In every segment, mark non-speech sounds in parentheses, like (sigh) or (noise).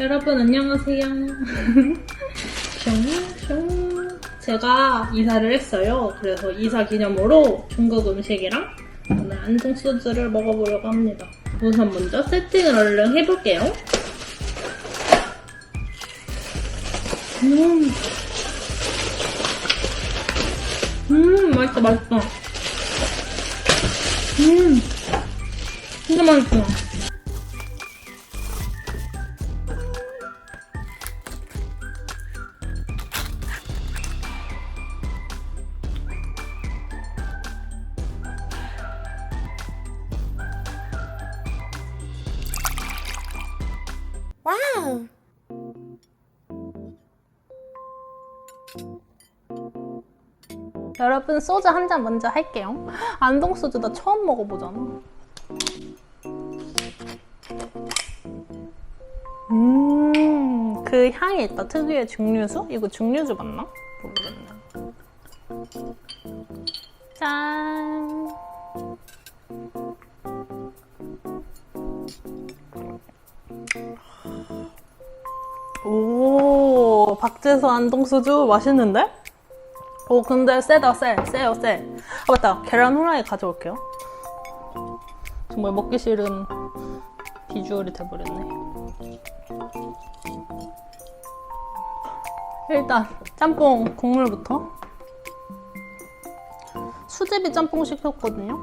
여러분 안녕하세요. 숑숑. (laughs) 제가 이사를 했어요. 그래서 이사 기념으로 중국 음식이랑 오늘 안동 소주를 먹어보려고 합니다. 우선 먼저 세팅을 얼른 해볼게요. 음, 음 맛있다 맛있다. 음, 진짜 맛있어. 와우. 여러분 소주 한 잔 먼저 할게요. 안동 소주 나 처음 먹어보잖아. 음, 그 향이 있다. 특유의 증류수? 이거 증류주 맞나? 모르겠네. 짠. 오, 박재수 안동 소주 맛있는데? 오 근데 세다 세 세요 세. 아 맞다 계란 후라이 가져올게요. 정말 먹기 싫은 비주얼이 돼버렸네. 일단 짬뽕 국물부터. 수제비 짬뽕 시켰거든요.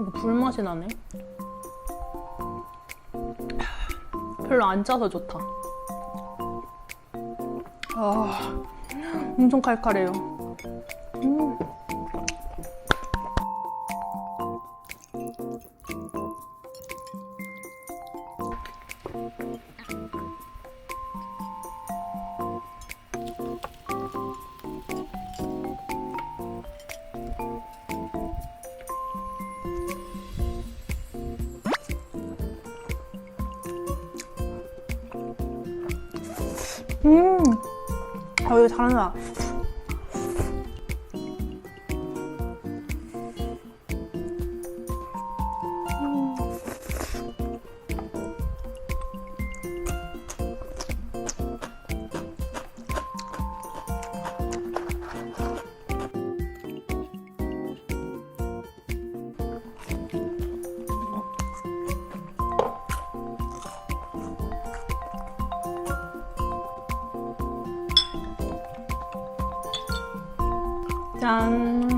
이거 불맛이 나네. 별로 안 짜서 좋다. 아, 엄청 칼칼해요. 음, 아, 이거 잘한다. 짠.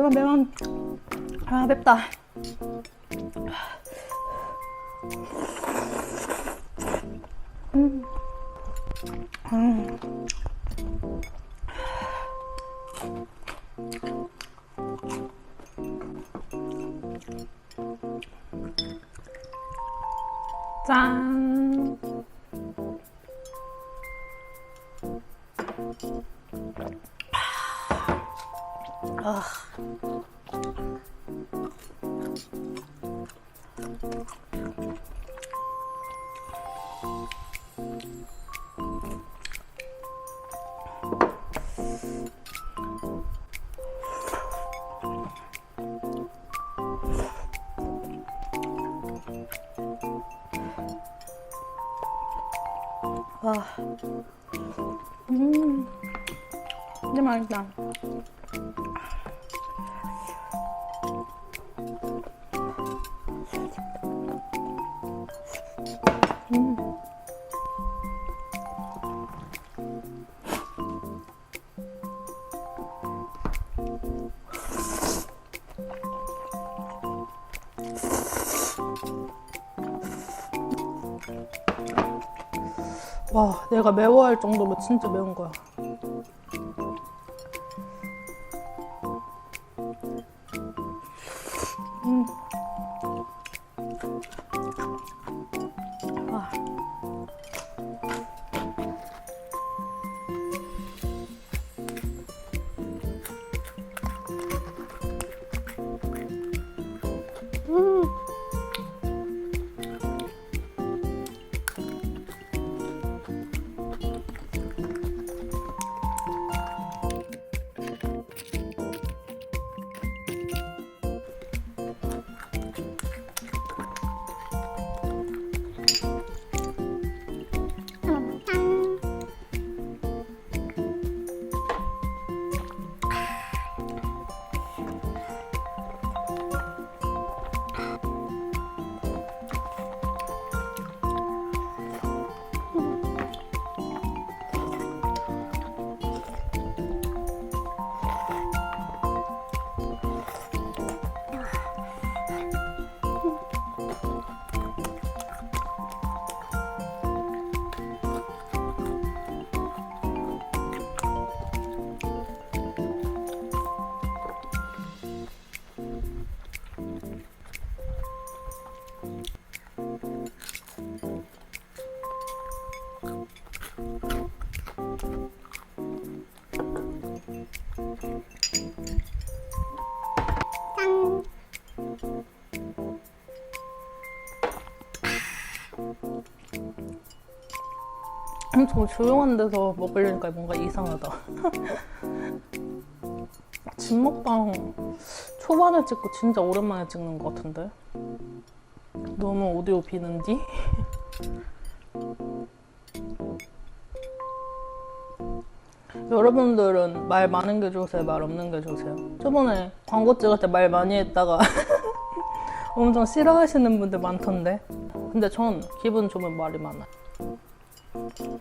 매워, 매워. 아, 맵다. 음. 음. 짠. 와. 음. 진짜 맛있다. 와, 내가 매워할 정도면 진짜 매운 거야. 엄청 조용한 데서 먹으려니까 뭔가 이상하다. (laughs) 집 먹방 초반에 찍고 진짜 오랜만에 찍는 것 같은데? 너무 오디오 비는디? (laughs) 여러분들은 말 많은 게 좋으세요? 말 없는 게 좋으세요? 저번에 광고 찍을 때 말 많이 했다가 (laughs) 엄청 싫어하시는 분들 많던데? 근데 전 기분 좋으면 말이 많아요. 음.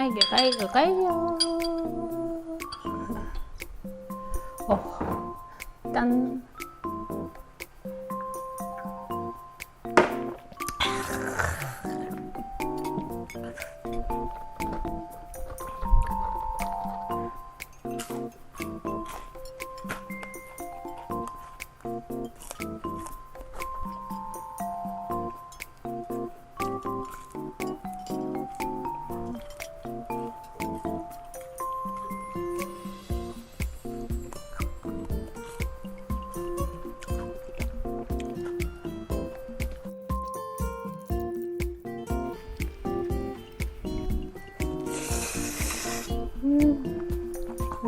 갈겨 갈겨 갈겨 어, 짠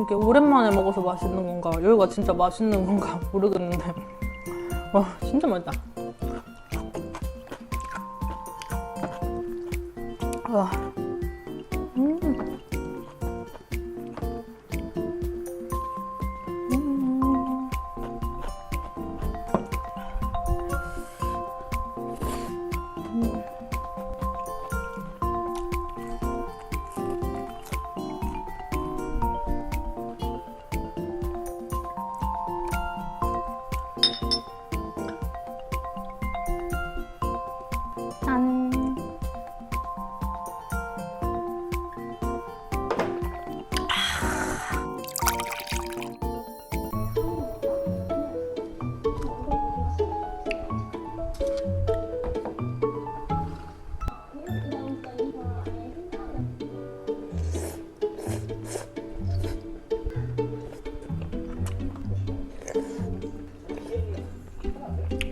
이게 오랜만에 먹어서 맛있는 건가? 여기가 진짜 맛있는 건가? (laughs) 모르겠는데. 와 진짜 맛있다. 와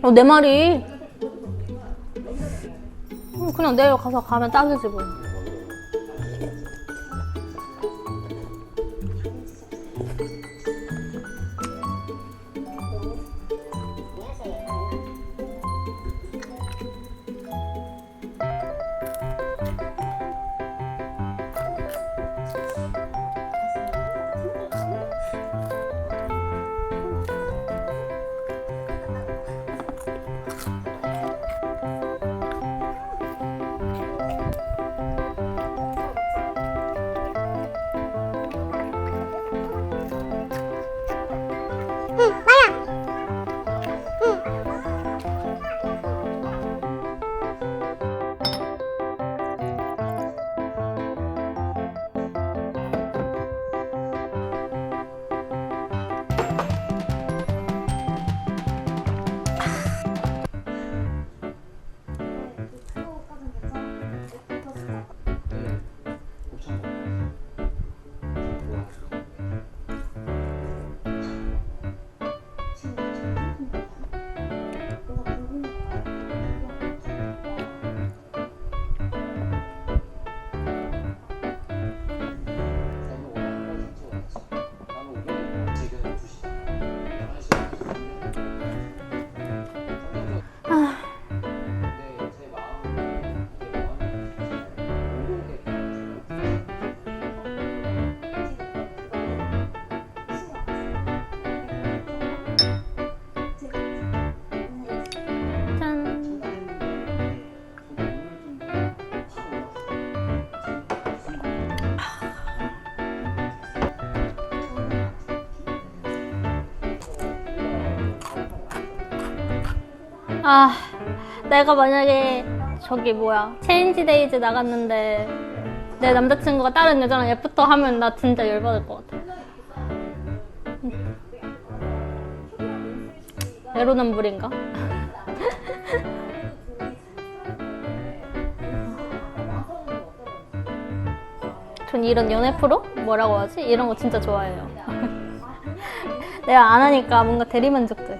어, 내 말이. 음, 그냥 내일 가서 가면 딱이지 뭐. 아, 내가 만약에 저기 뭐야 체인지 데이즈 나갔는데 내 남자친구가 다른 여자랑 애프터 하면 나 진짜 열받을 것 같아. 내로남불인가? (laughs) 전 이런 연애 프로? 뭐라고 하지? 이런 거 진짜 좋아해요. (laughs) 내가 안 하니까 뭔가 대리만족돼.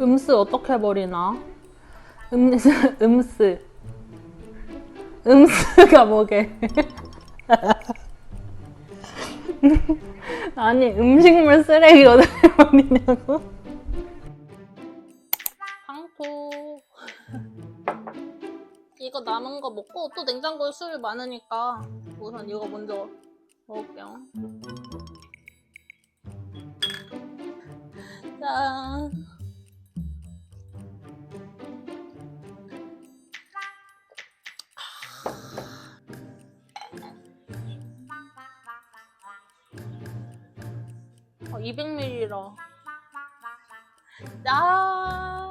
음스 어떻게 버리나? 음스, (laughs) 음스. 음스가 뭐게? (laughs) 아니, 음식물 쓰레기 어떻게 버리냐고? 방토. 이거 남은 거 먹고 또 냉장고에 술 많으니까 우선 이거 먼저 먹을게요. 짠. 200ml라. 아,